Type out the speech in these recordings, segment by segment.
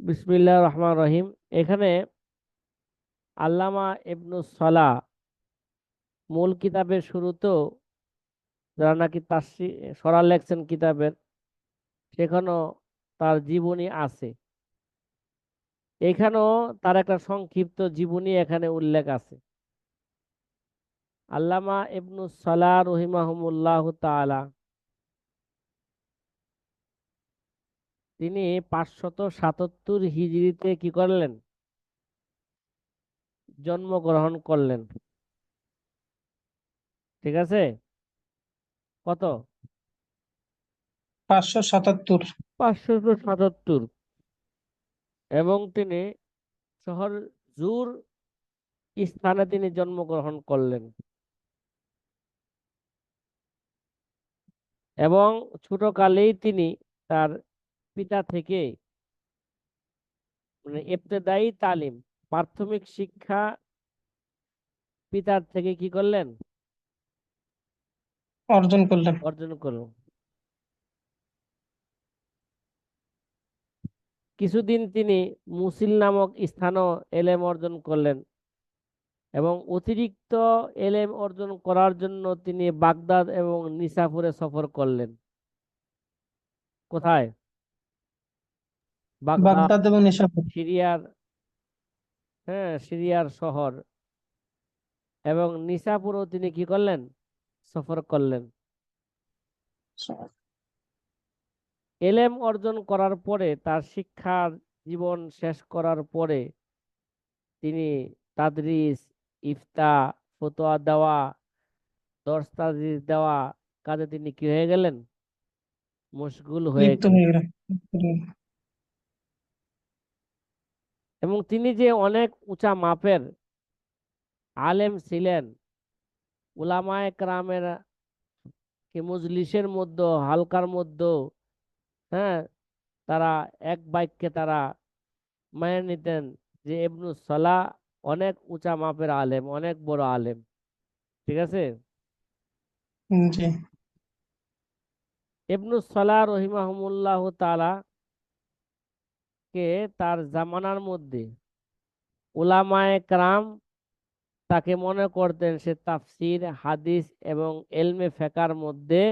বিসমিল্লাহ রহমান রহিম। এখানে আল্লামা সালাহ মূল কিতাবের শুরুতেও যারা নাকি তার সরা লেখছেন কিতাবের, সেখানেও তার জীবনী আছে। এখানেও তার একটা সংক্ষিপ্ত জীবনী এখানে উল্লেখ আছে। আল্লামা ইবনুস সালাহ রহিমাহমুল্লাহ তাআলা তিনি পাঁচশত সাতাত্তর হিজড়িতে কি করলেন? জন্মগ্রহণ করলেন। ঠিক আছে? কত? পাঁচশো সাতাত্তর। পাঁচশত সাতাত্তর। এবং তিনি শহর জুর স্থানে তিনি জন্মগ্রহণ করলেন। এবং ছোটকালেই তিনি তার পিতা থেকে মানে ইবতেদায়ী তালিম প্রাথমিক শিক্ষা পিতার থেকে কি করলেন? অর্জন করলেন। অর্জন করলেন। কিছুদিন তিনি মুসিল নামক স্থানও এলেম অর্জন করলেন এবং অতিরিক্ত এলেম অর্জন করার জন্য তিনি বাগদাদ এবং নিসাপুরে সফর করলেন। কোথায়? বাগদাদ এবং নিশাপুর সিরিয়ার হ্যাঁ সিরিয়ার শহর। এবং নিসাপুরও তিনি কি করলেন? সফর করলেন। এলেম অর্জন করার পরে তার শিক্ষার জীবন শেষ করার পরে তিনি তাদরিস ইফতা ফতোয়া দেওয়া দর্শ তাদরিস দেওয়া কাজে তিনি কি হয়ে গেলেন? মশগুল হয়ে হয়ে গেলেন। এবং তিনি যে অনেক উঁচা মাপের আলেম ছিলেন উলামায়ে কেরামের কি মজলিসের মধ্যে হালকার মধ্যে হ্যাঁ তারা এক বাক্যে তারা মেনে নিতেন যে ইবনু সালাহ অনেক উঁচা মাপের আলেম অনেক বড় আলেম। ঠিক আছে? জি। ইবনু সালাহ রহিমাহুমুল্লাহ তাআলা কে তার জামানার মধ্যে উলামায়ে কেরাম তাকে মনে করতেন সে তাফসির হাদিস এবং এলমে ফেকার মধ্যে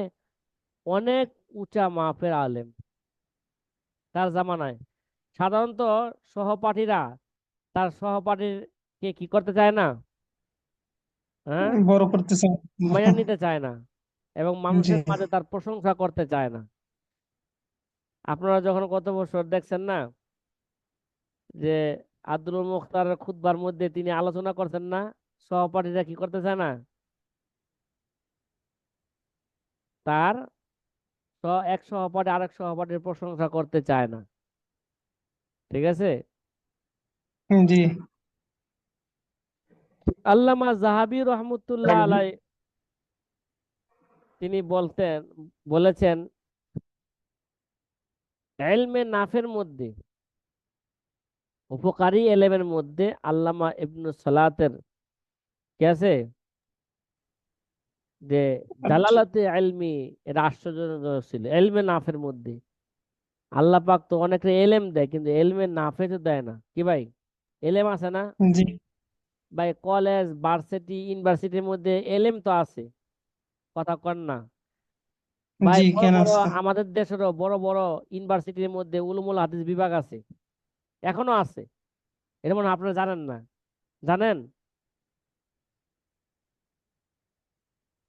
অনেক উঁচা মাপের আলেম তার জামানায়। সাধারণত সহপাঠীরা তার সহপাঠীর কে কি করতে চায় না? হ্যাঁ? বড় নিতে চায় না এবং মানুষের। মাঝে তার প্রশংসা করতে চায় না। আপনারা যখন গত বছর দেখছেন না যে আব্দুল মুখতার খুতবার মধ্যে তিনি আলোচনা করছেন না সহপাঠীরা কি করতে চায় না? তার এক সহপাঠী আরেক সহপাঠীর প্রশংসা করতে চায় না। ঠিক আছে? জি। আল্লামা জাহাবি রহমতুল্লাহ আলাই তিনি বলতেন বলেছেন এলমে নাফের মধ্যে উপকারী এলেমের মধ্যে আল্লামা ইবনু সালাতের কি আছে? যে জালালাতে এলমি এটা আশ্চর্যজনক ছিল। এলমে নাফের মধ্যে। আল্লাহ পাক তো অনেক এলেম দেয় কিন্তু এলমে নাফে তো দেয় না। কি ভাই? এলেম আছে না? ভাই কলেজ ভার্সিটি ইউনিভার্সিটির মধ্যে এলেম তো আছে। কথা কন না। ভাই বড় কেন বড় আমাদের দেশেরও বড় বড় ইউনিভার্সিটির মধ্যে উলুমুল হাদিস বিভাগ আছে। এখনও আছে। এটা মনে আপনারা জানেন না। জানেন?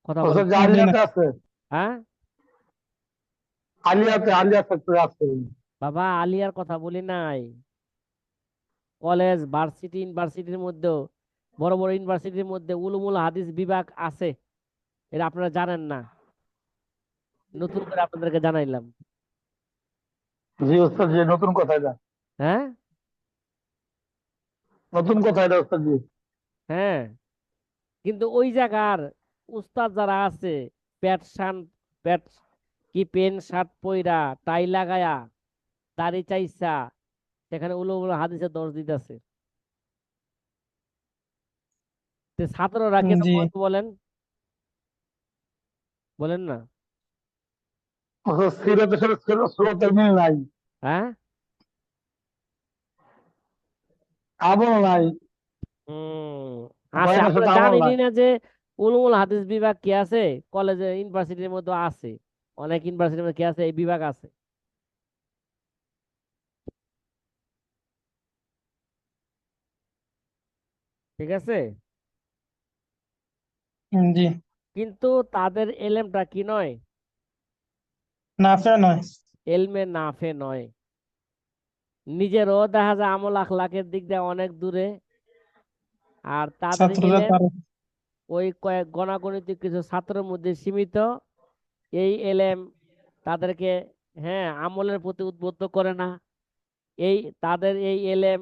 কথা হ্যাঁ? আলিয়াতে আলিয়া বাবা আলিয়ার কথা বলি নাই। কলেজ ভার্সিটি ইউনিভার্সিটির মধ্যেও বড় বড় ইউনিভার্সিটির মধ্যে উলুমুল হাদিস বিভাগ আছে। এটা আপনারা জানেন না। নতুন করে আপনাদেরকে জানাইলাম। জি ওস্তাদ জি নতুন কথা হ্যাঁ? নতুন কথা এটা ওস্তাদ জি। হ্যাঁ। কিন্তু ওই জায়গার উস্তাদ যারা আছে প্যাট শার্ট প্যাট কি প্যান্ট শার্ট পইরা টাই লাগায়া দাড়ি চাইছা সেখানে উলুমুল হাদিসের দর্শ দিতেছে। ছাত্ররা কেন। বলেন? বলেন না। নাই। হ্যাঁ? আমল নাই হুম। আছে আমরা আমল জানিনি নাই না যে উলুমুল হাদিস বিভাগ কি আছে? কলেজে ইউনিভার্সিটির মধ্যে আছে। অনেক ইউনিভার্সিটির মধ্যে কি আছে? এই বিভাগ আছে। ঠিক আছে? জি। কিন্তু তাদের এলেমটা কি নয়? নাফে নয়। এলমে নাফে নয়। নিজেরও দেখা যায় আমল আখলাকের দিক দিয়ে অনেক দূরে। আর তাদের ওই কয়েক গণাগণিত কিছু ছাত্রের মধ্যে সীমিত। এই এলেম তাদেরকে হ্যাঁ আমলের প্রতি উদ্বুদ্ধ করে না। এই তাদের এই এলেম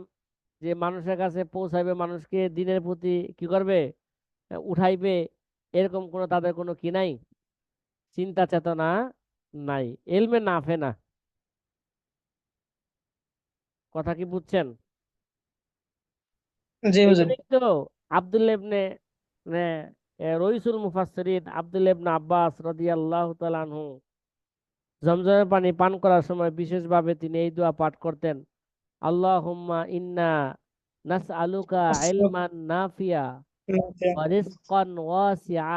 যে মানুষের কাছে পৌঁছাবে মানুষকে দিনের প্রতি কি করবে? উঠাইবে এরকম কোনো তাদের কোনো কি নাই? চিন্তা চেতনা নাই। এলমে না কথা কি বুঝছেন? জি হুজুর তো আব্দুল্লাহ ইবনে মানে রইসুল মুফাসসিরিন আব্দুল্লাহ ইবনে আব্বাস রাদিয়াল্লাহু তাআলা আনহু জমজমের পানি পান করার সময় বিশেষভাবে তিনি এই দোয়া পাঠ করতেন আল্লাহুম্মা ইন্না নাসআলুকা ইলমান নাফিয়া নাফে ওয়া রিজকান ওয়াসিআ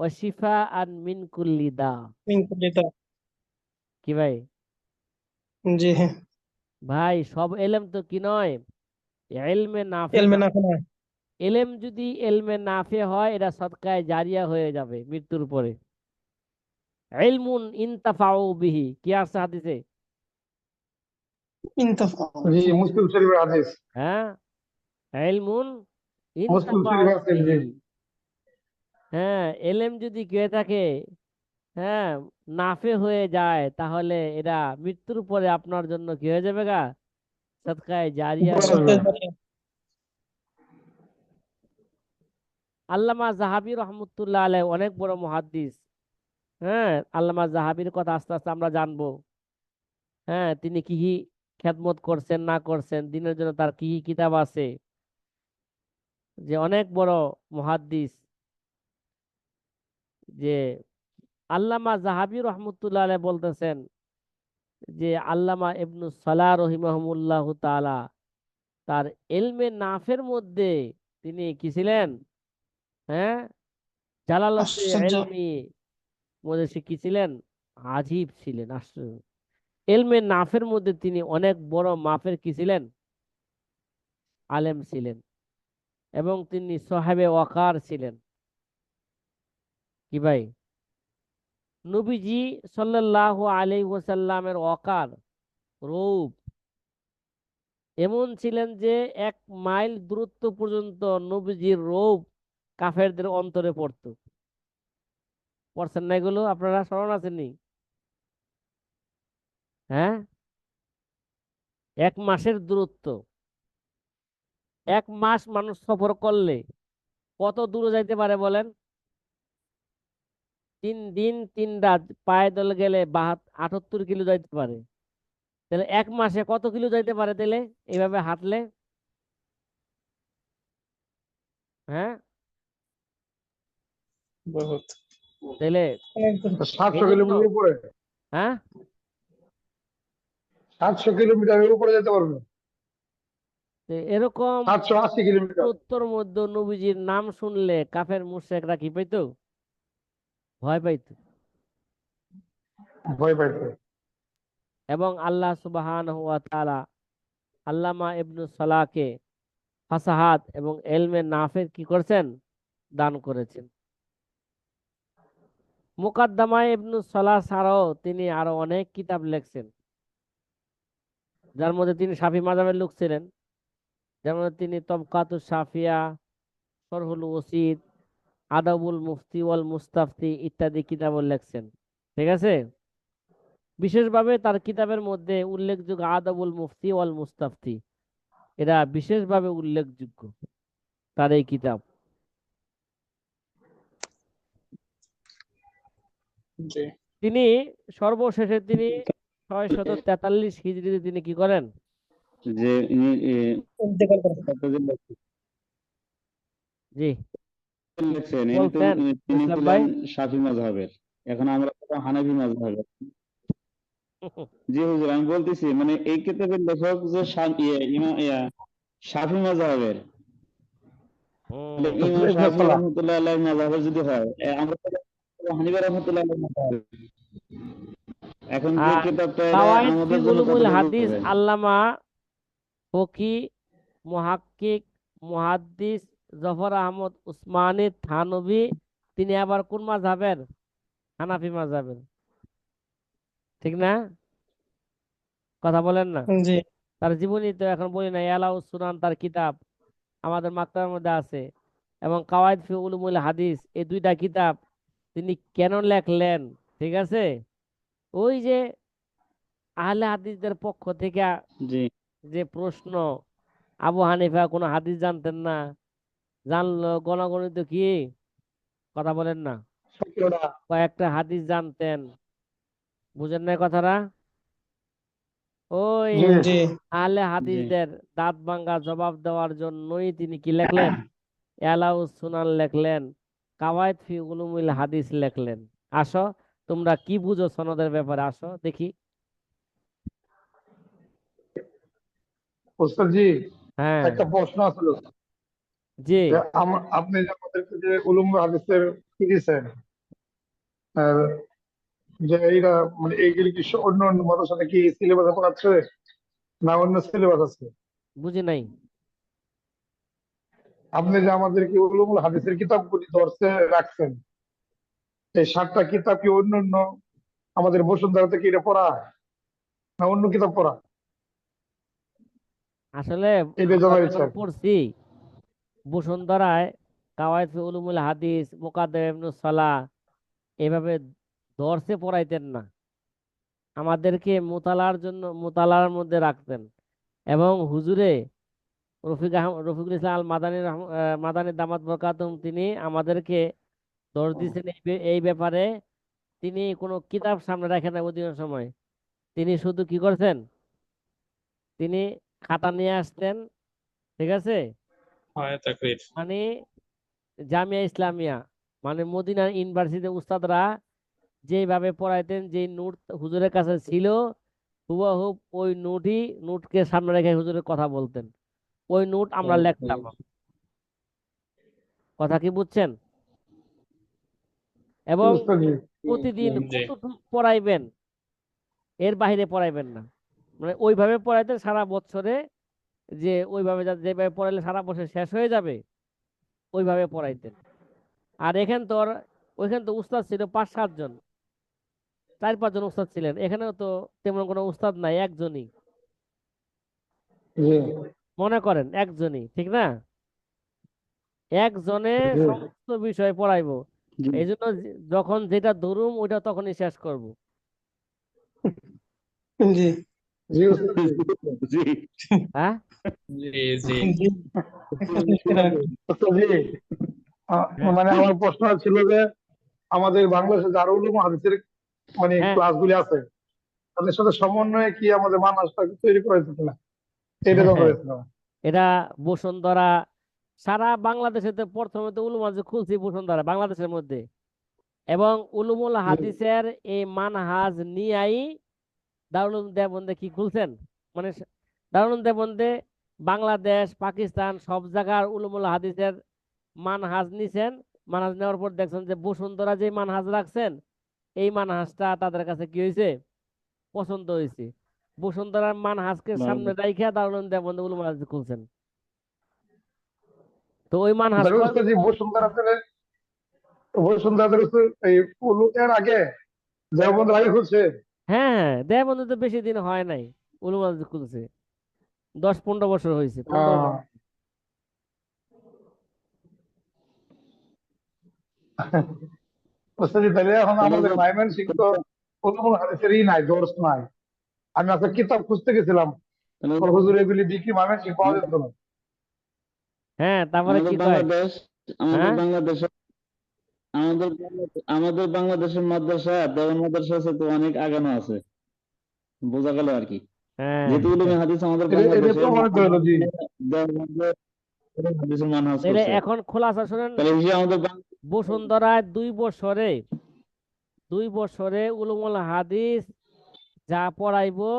ওয়া শিফাআন মিন কুল্লি দা। মিন কুল্লি দা। কি ভাই? জি। হ্যাঁ ভাই সব এলেম তো কি নয়? নাফে এলমে নাফে নয়। এলেম যদি এলমে নাফে হয় এটা সদকায়ে জারিয়া হয়ে যাবে মৃত্যুর পরে। ইলমুন ইনতাফাউ বিহি। কি আছে হাদিসে? ইনতাফা জি মুসলিম শরীফের হাদিস। হ্যাঁ? ইলমুন ইনতাফাউ বিহি। হ্যাঁ এলেম যদি কে থাকে হ্যাঁ নাফে হয়ে যায়। তাহলে এটা মৃত্যুর পরে আপনার জন্য কি হয়ে যাবে গা? সদকায়ে জারিয়া হয়ে যাবে হবে। আল্লামা জাহাবি রহমতুল্লাহ আলাই অনেক বড় মুহাদ্দিস। হ্যাঁ আল্লামা জাহাবির কথা আস্তে আস্তে আমরা জানব। হ্যাঁ তিনি কি কি খেদমত করছেন না করছেন দিনের জন্য তার কি কি কিতাব আছে? যে অনেক বড় মুহাদ্দিস। যে আল্লামা জাহাবি রহমতুল্লাহ বলতেছেন যে আল্লামা ইবনু সালাহ রহিমাহমুল্লাহ তাআলা তার এলমে নাফের মধ্যে তিনি কি ছিলেন? হ্যাঁ? এলমি মধ্যে সে কি ছিলেন? আজীব ছিলেন আশ্চর্য। এলমে নাফের মধ্যে তিনি অনেক বড় মাফের কি ছিলেন? আলেম ছিলেন এবং তিনি সাহেবে ওয়াকার ছিলেন। কি ভাই? নবীজি সাল্লাল্লাহু আলাইহি ওয়াসাল্লামের ওয়াকার রূপ। এমন ছিলেন যে এক মাইল দূরত্ব পর্যন্ত নবীজির রূপ কাফেরদের অন্তরে পড়তো। পড়ছেন না এগুলো? আপনারা স্মরণ আছেননি? হ্যাঁ? এক মাসের দূরত্ব। এক মাস মানুষ সফর করলে কত দূরে যাইতে পারে বলেন? তিন দিন তিন রাত পায়ে দলে গেলে বাহাত আটাত্তর কিলো যাইতে পারে। তাহলে এক মাসে কত কিলো যাইতে পারে তাহলে? এইভাবে হাঁটলে? হ্যাঁ? তাহলে সাতশো কিলোমিটার উপরে। হ্যাঁ? সাতশো কিলোমিটারের উপরে যেতে পারবে। এরকম সাতশো আশি কিলোমিটার। উত্তর মধ্য নবীজির নাম শুনলে কাফের মুশরিকরা কি পাইতো? ভয় পাইতো। ভয় পাইতে। এবং আল্লাহ তাআলা আল্লামা ইবনু সালাহকে ফাসাহাত এবং এলমে নাফের কি করেছেন? দান করেছেন। মুকাদ্দামায় ইবনু সালাহ ছাড়াও তিনি আরও অনেক কিতাব লিখছেন। যার মধ্যে তিনি সাফি মাযহাবের লোক ছিলেন। যেমন তিনি তবকাতুস সাফিয়া শরহুল ওসিদ আদাবুল মুফতি ওয়াল মুস্তাফতি ইত্যাদি কিতাব লিখছেন। ঠিক আছে? বিশেষভাবে তার কিতাবের মধ্যে উল্লেখযোগ্য আদাবুল মুফতি ওয়াল মুস্তাফতি। এরা বিশেষভাবে উল্লেখযোগ্য তার এই কিতাব। তিনি সর্বশেষে তিনি ছয় শত তেতাল্লিশ হিজরিতে তিনি কি করেন? জি। লিখছেন তিনি ছিলেন শাফি মাযহাবের। এখন আমরা হানাফি মাযহাবের। জি হুজুর আমি বলতেছি মানে এই কিতাবের লেখক যে ইয়ে, ইয়া, শাফি মাযহাবের। ইমাম শাফি সালাহ। রহমতুল্লাহ মাযহাবের যদি হয় আমরা হানিফা রহমতুল্লাহ আলাইহির মাযহাব এখন যে কিতাবটা এটা কাওয়াইদ ফি আমাদের জন্য হাদিস আল্লামা ফকি মুহাক্কিক মুহাদ্দিস জফর আহমদ উসমানী থানবী তিনি আবার কোন মাযহাবের? হানাফি মাযহাবের। ঠিক না? কথা বলেন না? তার জীবনী তো এখন বলি না এলাউস সুনান তার কিতাব আমাদের মাকতাবের মধ্যে আছে। এবং কাওয়াইদ ফি উলুমুল হাদিস এই দুইটা কিতাব তিনি কেন লেখলেন? ঠিক আছে? ওই যে আহলে হাদিসদের পক্ষ থেকে যে প্রশ্ন আবু হানিফা কোনো হাদিস জানতেন না? জানলো গণগণিত কি? কথা বলেন না। কয়েকটা হাদিস জানতেন। বুঝেন না কথাটা? ওই জি। হাদিসদের দাঁত ভাঙ্গা জবাব দেওয়ার জন্যই তিনি কি লেখলেন? এলাউস সুনান লেখলেন কাওয়ায়েদ ফি উলুমুল হাদিস লেখলেন। আসো তোমরা কি বুঝো সনদের ব্যাপারে? আসো দেখি। ওস্তাদ জি হ্যাঁ। একটা প্রশ্ন আসলো। জি। আপনি যে আমাদেরকে যে উলুম হাদিসের কি দিয়েছেন আর যে এইটা মানে এইগুলি কি অন্য অন্য মতের সাথে কি সিলেবাসে পড়াচ্ছে না অন্য সিলেবাস আছে? বুঝি নাই। আপনি যে আমাদেরকে উলুমুল হাদিসের কিতাবগুলি ধরছে রাখছেন এই সাতটা কিতাব কি অন্য অন্য আমাদের বসুন্ধরা থেকে এটা পড়া না অন্য কিতাব পড়া আসলে এটা জানার ইচ্ছা পড়ছি বসুন্ধরায় কাওয়ায়েদ উলুমুল হাদিস মুকাদ্দাম ইবনুস সালাহ এভাবে দর্শে পড়াইতেন না। আমাদেরকে মোতালার জন্য মোতালার মধ্যে রাখতেন এবং হুজুরে রফিক রফিকুল ইসলাম আল মাদানী মাদানী দামাত বরকাতুম তিনি আমাদেরকে দর্শ দিয়েছেন এই ব্যাপারে। তিনি কোনো কিতাব সামনে রাখেন না অধিকাংশ সময়। তিনি শুধু কি করছেন? তিনি খাতা নিয়ে আসতেন ঠিক আছে? মানে জামিয়া ইসলামিয়া মানে মদিনা ইউনিভার্সিটির উস্তাদরা যেভাবে পড়াইতেন যে নোট হুজুরের কাছে ছিল হুবহুব ওই নোটই নোটকে সামনে রেখে হুজুরের কথা বলতেন। ওই নোট আমরা লিখতাম। কথা কি বুঝছেন? এবং প্রতিদিন পড়াইবেন? এর বাইরে পড়াইবেন না। মানে ওইভাবে পড়াইতেন সারা বছরে যে ওইভাবে যা- যেভাবে পড়াইলে সারা বছর শেষ হয়ে যাবে ওইভাবে পড়াইতেন। আর এখান তো আর- ওইখানে তো উস্তাদ ছিল পাঁচ সাতজন চার পাঁচজন উস্তাদ ছিলেন। এখানেও তো তেমন কোনো উস্তাদ নাই একজনই। মনে করেন একজনই ঠিক না? একজনে সমস্ত বিষয় পড়াইবো। এই জন্য যখন যেটা ধরুম ওইটা তখনই শেষ করব। জি। জি। হ্যাঁ? জি জি। মানে আমার প্রশ্ন ছিল যে আমাদের বাংলাদেশে যারা উলুম হাদিসের মানে হ্যাঁ। ক্লাসগুলি আছে। তাদের সাথে সমন্বয়ে কি আমাদের মানসটা তৈরি করে দিতে না এটা তো হ্যাঁ। এটা বসুন্ধরা সারা বাংলাদেশে তো প্রথমে তো উলুম হাদিস খুলছি বসুন্ধরা বাংলাদেশের মধ্যে। এবং উলুমুল হাদিসের এই মানহাজ নিয়াই দারুল উলুম দেওবন্দে কি খুলছেন? মানে দারুল উলুম বাংলাদেশ পাকিস্তান সব জায়গার উলুমুল হাদিসের মানহাজ নিছেন। মানহাজ নেওয়ার পর দেখছেন যে বসুন্ধরা যে মানহাজ রাখছেন এই মানহাজটা তাদের কাছে কি হয়েছে পছন্দ হয়েছে বসুন্ধরার মানহাজকে। সামনে রাইখা দারুল উলুম দেওবন্দে উলুমুল হাদিস খুলছেন। তো ওই মানহাজ বসুন্ধরা বসুন্ধরা এই এর আগে দেওবন্দ আগে খুলছে। হ্যাঁ হ্যাঁ দেওবন্দে তো বেশি দিন হয় নাই। উলুমুল হাদিস খুলছে। দশ পনেরো বছর হয়েছে তাহলে এখন আমাদের আমাদের- সিং তো হাদিসেরই নাই নাই। আমি একটা কিতাব খুঁজতে গেছিলাম। তাহলে হুজুর এগুলি বিক্রি মাইমেন সিং পাওয়া যেত না। হ্যাঁ তারপরে কি বাংলাদেশ আমাদের হ্যাঁ? বাংলাদেশে আমাদের আমাদের বাংলাদেশের মাদ্রাসা দেওয়ান মাদ্রাসা তো অনেক আগানো আছে। বোঝা গেল আর কি? হ্যাঁ। যেহেতু উলুমে হাদিস আমাদের বাংলাদেশে এখন খোলাসা শোনেন। তাহলে এই যে আমাদের বসুন্ধরায় দুই বছরে দুই বছরে উলুমুল হাদিস যা পড়াইবো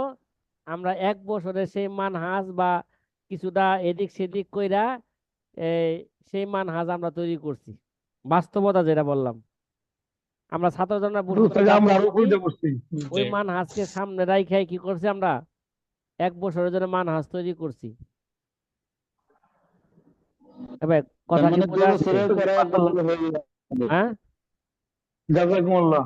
আমরা এক বছরে সেই মানহাজ বা কিছুটা এদিক সেদিক কইরা এই সেই মানহাজ আমরা তৈরি করছি। বাস্তবতা যেটা বললাম। আমরা ছাত্র জনরা ওই মানহাজকে সামনে রাইখাই কি করছি আমরা? এক বছরের জন্য মানহাজ তৈরি করছি। কথা কি মানে হয়ে। হ্যাঁ? জাজাকুমুল্লাহ।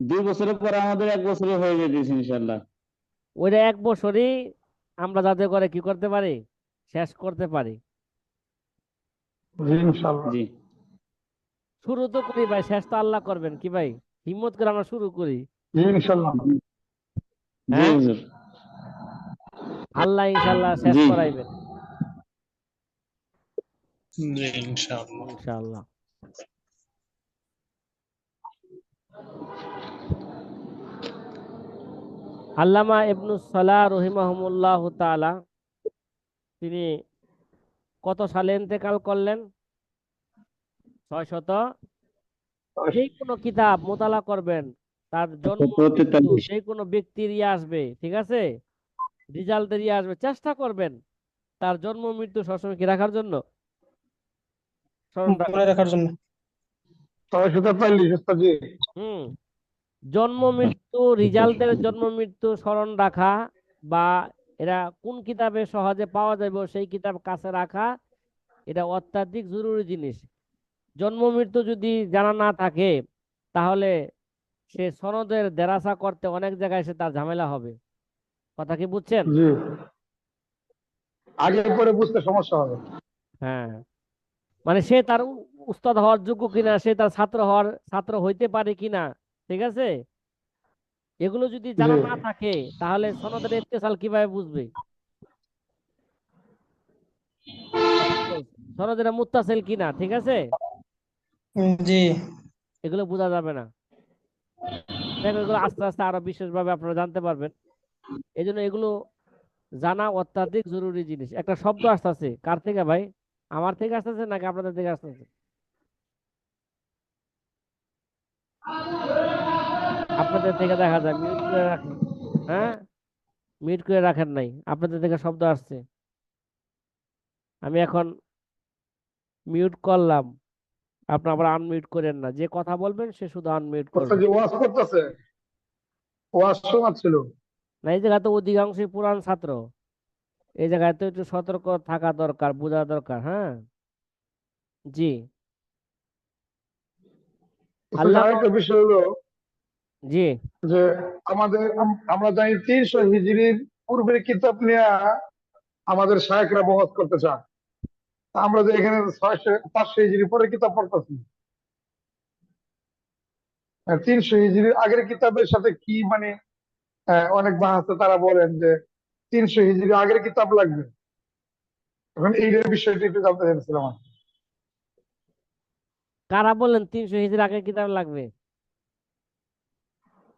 দুই বছরের পরে আমাদের এক বছরে হয়ে যেতেছে ইনশাল্লাহ ওইটা এক বছরই আমরা যাতে করে কি করতে পারি? শেষ করতে পারি। জি ইনশাআল্লাহ। জি। শুরু তো করি ভাই শেষ তো আল্লাহ করবেন কি ভাই? হিম্মত করে আমরা শুরু করি। হ্যাঁ? আল্লাহ ইনশাল্লাহ শেষ করাইবেন। জি ইনশাআল্লাহ। ইনশাআল্লাহ। আল্লামা ইবনুস সালাহ রহিমাহুমুল্লাহ তাআলা তিনি কত সালে ইন্তেকাল করলেন? ছয় শত? যে কোনো কিতাব মোতালা করবেন তার জন্ম। যে কোনো ব্যক্তির ইয়ে আসবে ঠিক আছে? রেজাল্টের ইয়ে আসবে চেষ্টা করবেন তার জন্ম মৃত্যু সবসময় কি রাখার জন্য? রাখার হুম জন্ম মৃত্যু রিজাল্টের জন্ম মৃত্যু স্মরণ রাখা বা এরা কোন কিতাবে সহজে পাওয়া যাবে সেই কিতাব কাছে রাখা এটা অত্যাধিক জরুরি জিনিস। জন্ম মৃত্যু যদি জানা না থাকে তাহলে সে সনদের দেরাসা করতে অনেক জায়গায় সে তার ঝামেলা হবে। কথা কি বুঝছেন? আগে পরে বুঝতে সমস্যা হবে। হ্যাঁ। মানে সে তার উস্তাদ হওয়ার যোগ্য কিনা সে তার ছাত্র হওয়ার ছাত্র হইতে পারে কিনা ঠিক আছে? এগুলো যদি জানা না থাকে তাহলে সনদের ইত্তেসাল কীভাবে বুঝবে? সনদের মুত্তাসিল কিনা ঠিক আছে? জি। এগুলো বোঝা যাবে না। দেখো এগুলো আস্তে আস্তে আরও বিশেষভাবে আপনারা জানতে পারবেন। এই জন্য এগুলো জানা অত্যাধিক জরুরি জিনিস। একটা শব্দ আসতেছে। কার থেকে ভাই? আমার থেকে আসতেছে নাকি আপনাদের থেকে আসতেছে? আপনাদের থেকে দেখা যায় মিউট করে রাখেন হ্যাঁ? মিউট করে রাখেন নাই আপনাদের থেকে শব্দ আসছে। আমি এখন মিউট করলাম আপনি আবার আনমিউট করেন না যে কথা বলবেন সে শুধু আনমিউট করবেন যে ওয়াজ করতেছে? ওয়াজ শোনাচ্ছিল না এই জায়গায় তো অধিকাংশই পুরান ছাত্র। এই জায়গায় তো একটু সতর্ক থাকা দরকার বোঝা দরকার হ্যাঁ? জি। ওস্তাদ, আল্লাহ বিষয় হলো জি। যে আমাদের আমরা জানি তিনশো হিজরির পূর্বের কিতাব নিয়ে আমাদের শায়করা বহস করতে চান। আমরা যে এখানে ছয়শো পাঁচশো হিজরি পরে কিতাব পড়তেছি। তিনশো হিজরির আগের কিতাবের সাথে কি মানে অনেক বাহাতে তারা বলেন যে তিনশো হিজরি আগের কিতাব লাগবে। এখন এই বিষয়টি একটু জানতে চাইছিলাম। কারা বললেন তিনশো হিজরি আগের কিতাব লাগবে?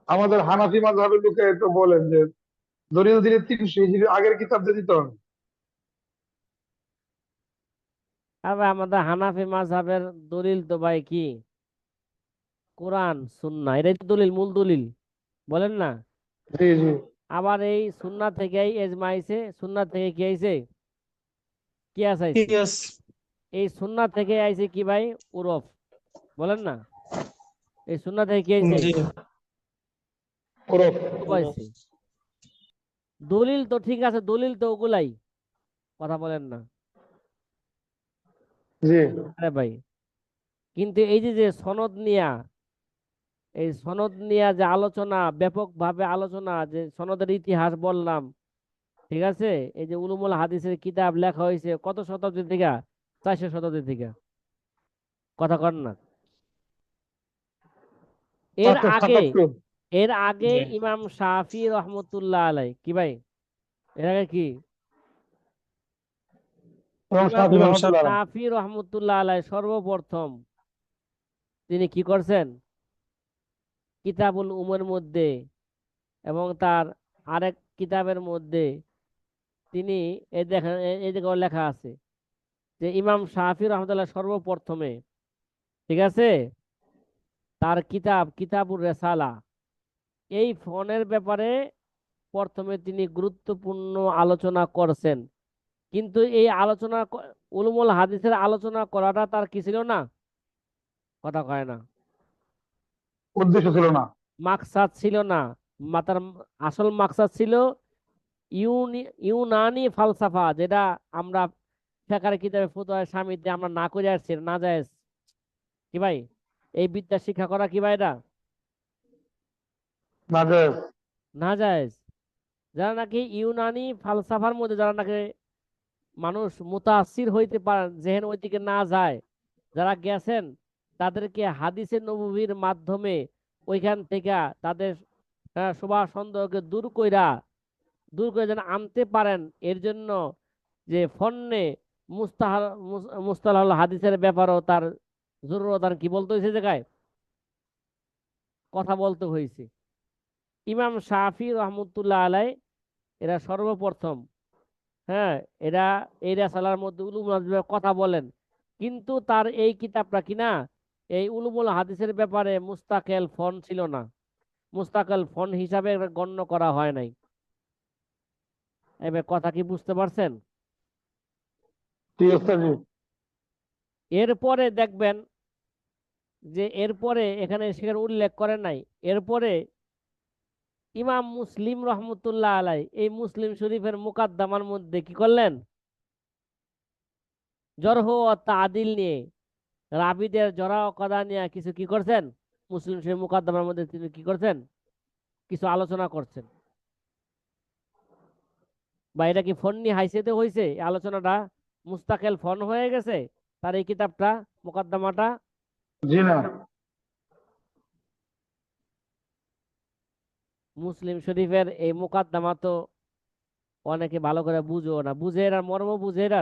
আমাদের হানাফি মাযহাবের লোকে তো বলেন যে দলিল দিলে তিনশো হিজরির আগের কিতাব দিয়ে দিতে। হবে আবার আমাদের হানাফি মাযহাবের দলিল তো ভাই কি? কোরআন সুন্নাহ এটাই তো দলিল মূল দলিল বলেন না? জি জি। আবার এই সুন্নাহ থেকেই এজমা আইছে সুন্নাহ থেকে কি আইছে? আইছে। ইয়েস এই সুন্নাহ থেকে আইছে কি ভাই? উরফ বলেন না? এই সুন্নাহ থেকে কি আইছে জি ওরফ উরফ আইছে দলিল তো ঠিক আছে দলিল তো ওগুলাই। কথা বলেন না। জি। আরে ভাই কিন্তু এই যে যে সনদ নিয়া এই সনদ নিয়া যে আলোচনা ব্যাপকভাবে আলোচনা যে সনদের ইতিহাস বললাম ঠিক আছে? এই যে উলুমুল হাদিসের কিতাব লেখা হয়েছে কত শতাব্দী থেকে চারশো শতাব্দী থেকে কথা কর না। এর আগে এর আগে ইমাম শাফি রহমতুল্লাহ আলাই কি ভাই? এর আগে কি? শাফি রহমাতুল্লাহ আলাই। সর্বপ্রথম তিনি কি করছেন? কিতাবুল উমের মধ্যে এবং তার আরেক কিতাবের মধ্যে তিনি এই দেখেন এই জায়গায় লেখা আছে যে ইমাম শাফি রহমতুল্লাহ সর্বপ্রথমে ঠিক আছে? তার কিতাব কিতাবুর রেসালা এই ফোনের ব্যাপারে প্রথমে তিনি গুরুত্বপূর্ণ আলোচনা করছেন। কিন্তু এই আলোচনা উলুমুল হাদিসের আলোচনা করাটা তার কি ছিল না? কথা কয় না। উদ্দেশ্য ছিল না। মাকসাদ ছিল না। মাতার আসল মাকসাদ ছিল ইউনি ইউনানি ফালসাফা যেটা আমরা ফেকার কিতাবে ফুতোয় স্বামীতে আমরা না করে আসছি না যায় কি ভাই? এই বিদ্যা শিক্ষা করা কি ভাই এটা? যারা নাকি ইউনানি ফালসাফার মধ্যে, যারা নাকি মানুষ মুতাসির হইতে যেহেন ওই দিকে না যায়, যারা গেছেন, তাদেরকে হাদিসে নববীর মাধ্যমে ওইখান থেকে তাদের সন্দেহকে দূর কইরা, দূর করে যেন আনতে পারেন, এর জন্য যে ফন্নে মুস্তাহাল, মুস- মুস্তালাহুল হাদিসের ব্যাপারও তার জরুরত। আর কি বলতে হয়েছে জায়গায়? কথা বলতে হয়েছে ইমাম শাফি রহমতুল্লাহ আলাই, এরা সর্বপ্রথম। হ্যাঁ এরা এই রেসালার মধ্যে হাদিসের কথা বলেন। কিন্তু তার এই কিতাবটা কিনা এই উলুমুল হাদিসের ব্যাপারে মুস্তাকেল ফন ছিল না। মুস্তাকেল ফন হিসাবে গণ্য করা হয় নাই। এবার কথা কি বুঝতে পারছেন? এরপরে দেখবেন যে এরপরে এখানে সেখানে উল্লেখ করে নাই। এরপরে ইমাম মুসলিম রহমতুল্লাহ আলাই, এই মুসলিম শরীফের মুকাদ্দামার মধ্যে কি করলেন? জরহ ও তাদিল নিয়ে, রাবিদের জরা ও কদা নিয়ে কিছু কি করছেন? মুসলিম শরীফ মুকাদ্দামার মধ্যে তিনি কি করছেন? কিছু আলোচনা করছেন। বা এটা কি ফন্নি হাইসেতে হয়েছে আলোচনাটা মুস্তাকেল ফন হয়ে গেছে? তার এই কিতাবটা, মোকদ্দমাটা? মুসলিম শরীফের এই মোকদ্দমা তো অনেকে ভালো করে বুঝো না। বুঝে এর মর্ম বুঝে এর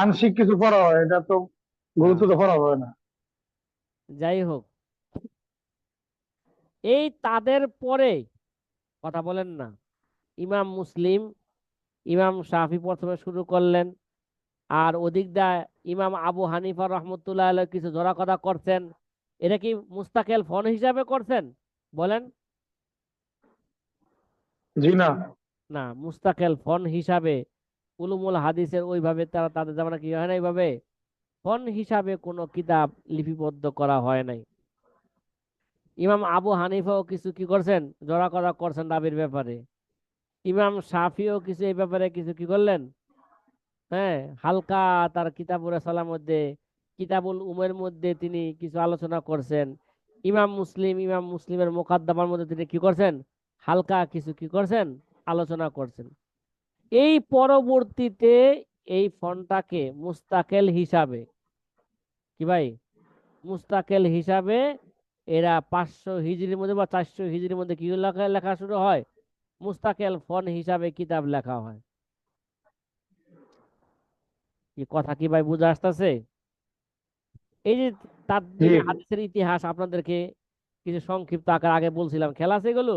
আংশিক কিছু পড়া হয় এটা তো গুরুত্ব তো পড়া হয় না। যাই হোক। এই তাদের পরে কথা বলেন না। ইমাম মুসলিম ইমাম শাফি প্রথমে শুরু করলেন আর ওদিক দা ইমাম আবু হানিফা রহমতুল্লাহ কিছু ধরা কথা করছেন। এটা কি মুস্তাকেল ফন হিসাবে করছেন? বলেন। জি না। না মুস্তাকেল ফন হিসাবে উলুমুল হাদিসের ওইভাবে তারা তাদের জামানা কি হয় না এইভাবে? ফন হিসাবে কোনো কিতাব লিপিবদ্ধ করা হয় নাই। ইমাম আবু হানিফাও কিছু কি করছেন? জোড়া করা করছেন দাবির ব্যাপারে। ইমাম সাফিও কিছু এই ব্যাপারে কিছু কি করলেন? হ্যাঁ হালকা তার কিতাবুল সালার মধ্যে কিতাবুল উমের মধ্যে তিনি কিছু আলোচনা করছেন। ইমাম মুসলিম, ইমাম মুসলিমের মোকাদ্দমার মধ্যে তিনি কি করছেন? হালকা কিছু কি করছেন? আলোচনা করছেন। এই পরবর্তীতে এই ফোনটাকে মুস্তাকেল হিসাবে, কি ভাই? মুস্তাকেল হিসাবে এরা পাঁচশো হিজরির মধ্যে বা চারশো হিজরির মধ্যে কি লেখা লেখা শুরু হয়? মুস্তাকেল ফোন হিসাবে কিতাব লেখা হয়। কথা কি ভাই বুঝে আসতেছে? এই যে তার হাদিসের ইতিহাস আপনাদেরকে কিছু সংক্ষিপ্ত আকার আগে বলছিলাম খেলা আছে এগুলো?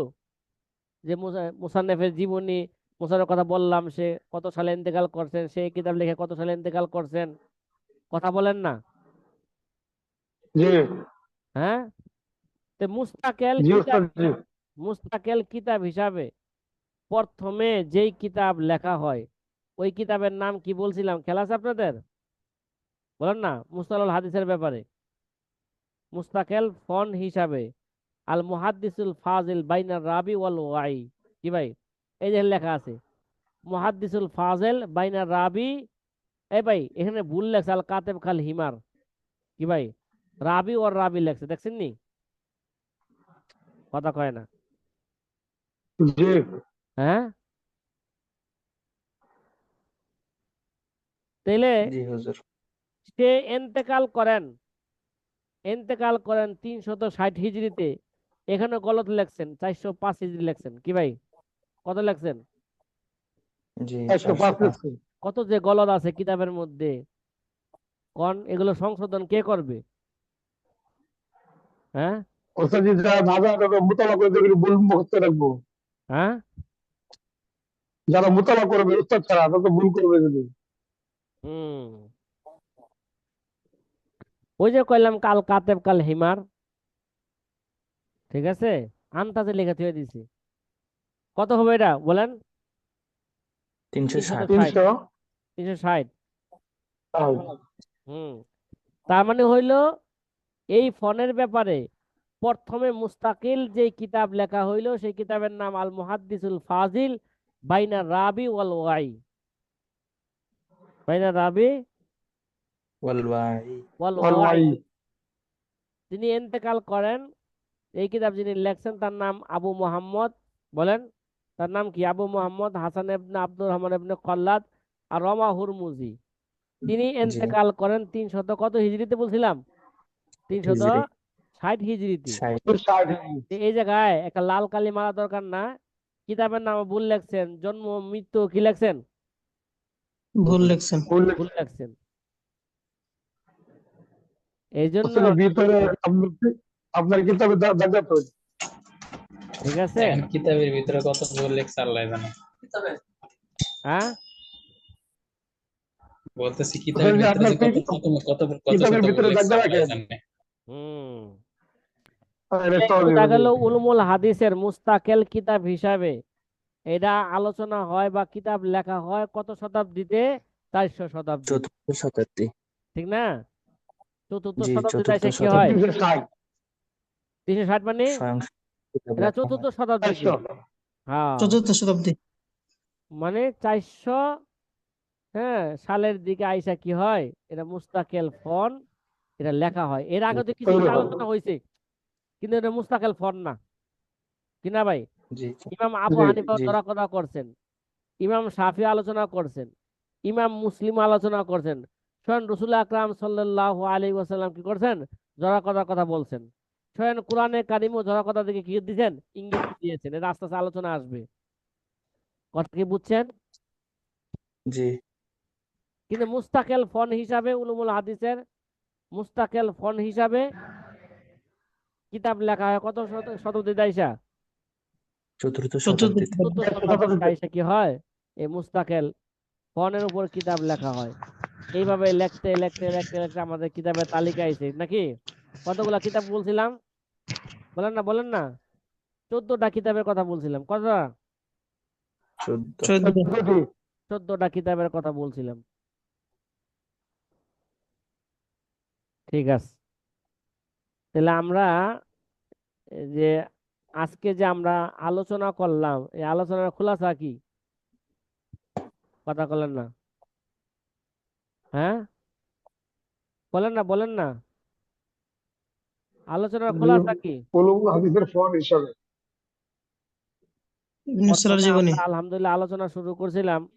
যে মুসা- মুসান্নেফের জীবনী মুসানের কথা বললাম সে কত সালে ইন্তেকাল করছেন সে কিতাব লিখে কত সালে ইন্তেকাল করছেন কথা বলেন না। হ্যাঁ? তো মুস্তাকেল মুস্তাকেল কিতাব হিসাবে প্রথমে যেই কিতাব লেখা হয় ওই কিতাবের নাম কি বলছিলাম খেলা আছে আপনাদের? বলেন না মুস্তালাল হাদিসের ব্যাপারে। মুস্তাকেল ফন হিসাবে আল মুহাদ্দিসুল ফাজিল বাইনার রাবি ওয়াল ওয়াই। কি ভাই? এই যে লেখা আছে মুহাদ্দিসুল ফাজিল বাইনার রাবি এই ভাই এখানে ভুল লেখছে আল কাতেব খাল হিমার। কি ভাই? রাবি ওর রাবি লেখছে দেখছেন নি? কথা কয় না। হ্যাঁ? তাইলে জি হুজুর। সে এন্তেকাল করেন। এন্তেকাল করেন তিনশত ষাট হিজড়িতে। এখানে গলত লেখছেন চারশো পাঁচ হিজড়ি লেখছেন। কি ভাই? কত লেখছেন। কত যে গলদ আছে কিতাবের মধ্যে। কোন এগুলো সংশোধন কে করবে? হ্যাঁ? হ্যাঁ? যারা মোতালা করবে উস্তাদ ছাড়া তাদের ভুল করবে যদি। হুম। ওই যে কইলাম কাল কাতেব কাল হিমার। ঠিক আছে? আন্তাজে লেখা থুয়ে দিছি। কত হবে এটা বলেন? তিনশো ষাট। তিনশো ষাট। হুম। তার মানে হইল এই ফোনের ব্যাপারে প্রথমে মুস্তাকিল যে কিতাব লেখা হইল সেই কিতাবের নাম আল মুহাদ্দিসুল ফাজিল বাইনা রাবি ওয়াল ওয়াই। বাইনা রাবি ওয়াল ওয়াই ওয়াল ওয়াল ওয়াই ওয়াই তিনি ইন্তেকাল করেন এই কিতাব যিনি লেখছেন তার নাম আবু মোহাম্মদ। বলেন তার নাম কি? আবু মোহাম্মদ হাসান ইবনে আব্দুর রহমান ইবনে খল্লাদ আর রমা হুরমুজি। তিনি ইন্তেকাল করেন তিনশত কত হিজরিতে বলছিলাম? তিনশত হিজরি। ষাট ষাট। এই জায়গায় একটা লাল কালি মারা দরকার না। কিতাবের নাম ভুল লেখছেন জন্ম মৃত্যু কি লেখছেন? ভুল লিখছেন। ভুল ভুল লেখছেন। এই জন্য আসলে ভিতরে আপনার আপনার কিতাবে তো ঠিক আছে? কিতাবের ভিতরে কত জানে। হ্যাঁ? বলতেছি কিতাবের ভিতরে কত কত কত কত কিতাবের ভিতরে দাগ হুম। গেল উলুমুল হাদিসের মুস্তাকেল কিতাব হিসাবে। এটা আলোচনা হয় বা কিতাব লেখা হয় কত শতাব্দীতে? চারশো শতাব্দী। চতুর্থ শতাব্দী। ঠিক না? চতুর্থ শতাব্দীতে এসে কি হয়? তিনশো ষাট। মানে? এটা চতুর্থ শতাব্দী। চারশো। হ্যাঁ। চতুর্থ শতাব্দী। মানে চারশো হ্যাঁ সালের দিকে আইসা কি হয়? এটা মুস্তাকেল ফন এটা লেখা হয়। এর আগে তো কিছু তৈরি আলোচনা হয়েছে কিন্তু এটা মুস্তাকেল ফন না। কি না ভাই। ইমাম আবু হানিফা। ধরা কথা করছেন। ইমাম শাফি আলোচনা করছেন। ইমাম মুসলিম আলোচনা করছেন। স্বয়ং রসুল আকরাম সাল্লাল্লাহু আলাইহি ওয়াসাল্লাম কি করছেন? জরা কথা কথা বলছেন। স্বয়ং কোরআনে কারিমও জরা কথা দিকে কি দিয়েছেন ইঙ্গিত দিয়েছেন। এটা আস্তে আস্তে আলোচনা আসবে। কথা কি বুঝছেন? জি। কিন্তু মুস্তাকেল ফন হিসাবে উলুমুল হাদিসের মুস্তাকেল ফন হিসাবে কিতাব লেখা হয়। কত শত- শতাব্দীতে আইসা? চতুর্থ আইসা কি হয়? এই মুস্তাকেল ফনের উপর কিতাব লেখা হয়। এইভাবে লেখতে লেখতে লেখতে লেখতে আমাদের কিতাবের তালিকা আইছে নাকি? কতগুলা কিতাব বলছিলাম? বলেন না বলেন না। চোদ্দটা কিতাবের কথা বলছিলাম। কতটা? চোদ্দ চোদ্দ চোদ্দটি। কিতাবের কথা বলছিলাম। ঠিক আছে। তাহলে আমরা এই যে আজকে যে আমরা আলোচনা করলাম এই আলোচনার খোলাসা কি? কথা বলেন না। হ্যাঁ? বলেন না বলেন না। আলোচনার খোলাসা কি? হাদিসের ফোন হিসাবে। জীবনী। আমরা আলহামদুলিল্লাহ আলোচনা শুরু করছিলাম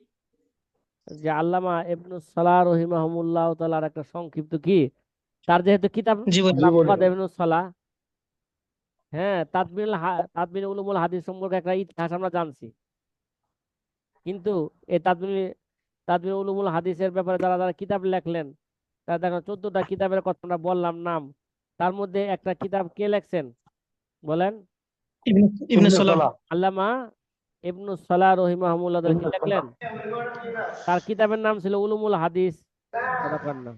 যে আল্লামা ইবনু সালাহ রহিমাহুল্লাহ তাআলার একটা সংক্ষিপ্ত কি? তার যেহেতু কিতাব। ইবনু সালাহ। হ্যাঁ তাদবিনুল হা- উলুমুল হাদিস সম্পর্কে একটা ইতিহাস আমরা জানছি। কিন্তু এই তাদবিন তাদবিন উলুমুল হাদিসের ব্যাপারে যারা যারা কিতাব লেখলেন তারা দেখো চোদ্দটা কিতাবের কথা আমরা বললাম নাম। তার মধ্যে একটা কিতাব কে লেখছেন? বলেন। আল্লামা ইবনু সালাহ রহিমাহুল্লাহ কি লেখলেন? তার কিতাবের নাম ছিল উলুমুল হাদিস। নাম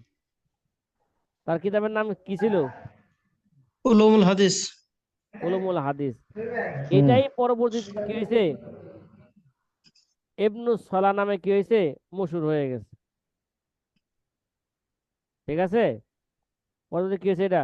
তার কিতাবের নাম কি ছিল? উলুমুল হাদিস। উলুমুল হাদিস। এটাই পরবর্তীতে কি হয়েছে ইবনু সলা নামে কি হয়েছে? মসুর হয়ে গেছে। ঠিক আছে? কি হয়েছে এটা?